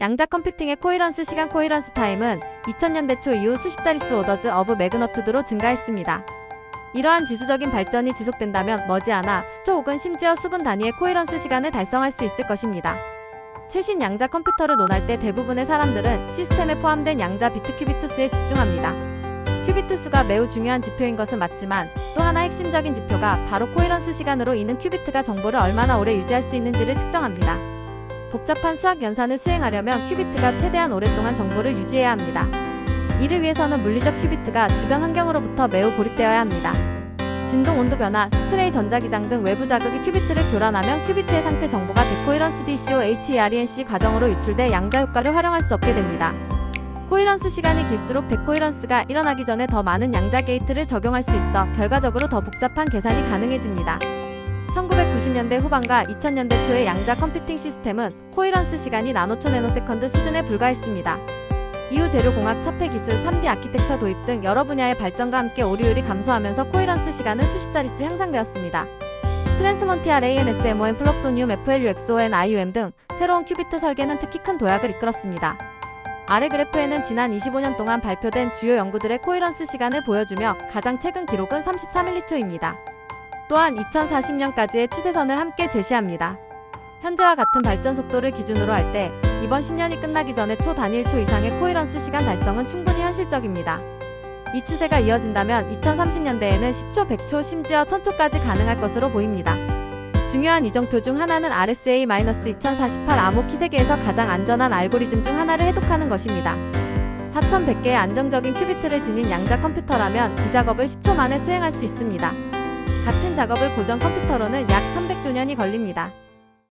양자 컴퓨팅의 코이런스 시간 코이런스 타임은 2000년대 초 이후 수십 자릿수 오더즈 어브 매그너투드로 증가했습니다. 이러한 지수적인 발전이 지속된다면 머지않아 수초 혹은 심지어 수분 단위의 코이런스 시간을 달성할 수 있을 것입니다. 최신 양자 컴퓨터를 논할 때 대부분의 사람들은 시스템에 포함된 양자 비트 큐비트 수에 집중합니다. 큐비트 수가 매우 중요한 지표인 것은 맞지만 또 하나 핵심적인 지표가 바로 코이런스 시간으로 이는 큐비트가 정보를 얼마나 오래 유지할 수 있는지를 측정합니다. 복잡한 수학 연산을 수행하려면 큐비트가 최대한 오랫동안 정보를 유지해야 합니다. 이를 위해서는 물리적 큐비트가 주변 환경으로부터 매우 고립되어야 합니다. 진동 온도 변화, 스트레이 전자기장 등 외부 자극이 큐비트를 교란하면 큐비트의 상태 정보가 데코이런스 DCO HERENC 과정으로 유출돼 양자 효과를 활용할 수 없게 됩니다. 코이런스 시간이 길수록 데코이런스가 일어나기 전에 더 많은 양자 게이트를 적용할 수 있어 결과적으로 더 복잡한 계산이 가능해집니다. 1990년대 후반과 2000년대 초의 양자 컴퓨팅 시스템은 코이런스 시간이 나노초 네노세컨드 수준에 불과했습니다. 이후 재료공학, 차폐 기술, 3D 아키텍처 도입 등 여러 분야의 발전과 함께 오류율이 감소하면서 코이런스 시간은 수십 자릿수 향상되었습니다. 트랜스몬티아 레이 NSMON 플럭소니움 FLUXON IUM 등 새로운 큐비트 설계는 특히 큰 도약을 이끌었습니다. 아래 그래프에는 지난 25년 동안 발표된 주요 연구들의 코이런스 시간을 보여주며 가장 최근 기록은 33밀리초입니다. 또한 2040년까지의 추세선을 함께 제시합니다. 현재와 같은 발전 속도를 기준으로 할 때 이번 10년이 끝나기 전에 초 단일 초 이상의 코이런스 시간 달성은 충분히 현실적입니다. 이 추세가 이어진다면 2030년대에는 10초, 100초, 심지어 1000초까지 가능할 것으로 보입니다. 중요한 이정표 중 하나는 RSA-2048 암호키 세계에서 가장 안전한 알고리즘 중 하나를 해독하는 것입니다. 4100개의 안정적인 큐비트를 지닌 양자 컴퓨터라면 이 작업을 10초 만에 수행할 수 있습니다. 같은 작업을 고전 컴퓨터로는 약 300조 년이 걸립니다.